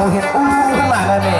ผมเห็นอู้ข้างหลัเลยนี่